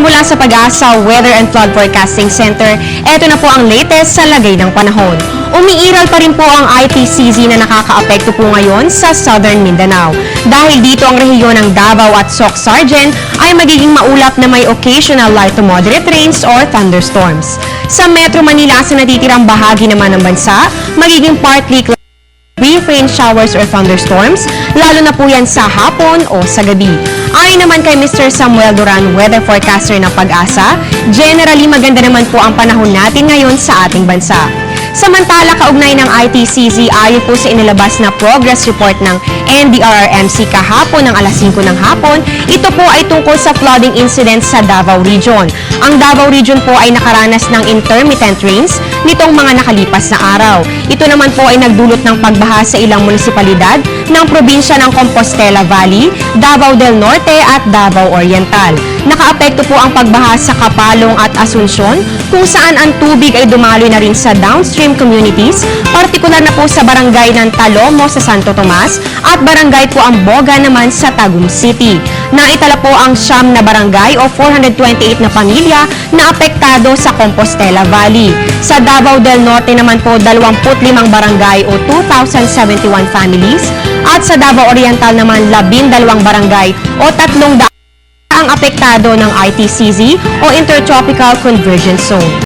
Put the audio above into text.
mula sa Pag-asa Weather and Flood Forecasting Center, eto na po ang latest sa lagay ng panahon. Umiiral pa rin po ang ITCZ na nakakaapekto po ngayon sa Southern Mindanao. Dahil dito ang rehiyon ng Davao at Soc Sargent ay magiging maulap na may occasional light to moderate rains or thunderstorms. Sa Metro Manila sa natitirang bahagi naman ng bansa, magiging partly cloudy brief rain showers or thunderstorms, lalo na po yan sa hapon o sa gabi. Ayon naman kay Mr. Samuel Duran, weather forecaster ng Pag-asa, generally maganda naman po ang panahon natin ngayon sa ating bansa. Samantala, kaugnay ng ITCZ ayon po sa inilabas na progress report ng NDRRMC kahapon ng alas 5 ng hapon, ito po ay tungkol sa flooding incidents sa Davao Region. Ang Davao Region po ay nakaranas ng intermittent rains nitong mga nakalipas na araw. Ito naman po ay nagdulot ng pagbaha sa ilang munisipalidad ng probinsya ng Compostela Valley, Davao del Norte at Davao Oriental. Nakaapekto po ang pagbaha sa Kapalong at Asunsyon kung saan ang tubig ay dumaloy na rin sa downstream communities, partikular na po sa barangay ng Talomo sa Santo Tomas at barangay po ang Boga naman sa Tagum City. Naitala po ang siyam na barangay o 428 na pamilya na apektado sa Compostela Valley. Sa Davao del Norte naman po 25 barangay o 2,071 families at sa Davao Oriental naman 12 barangay o 300 ang apektado ng ITCZ o Intertropical Convergence Zone.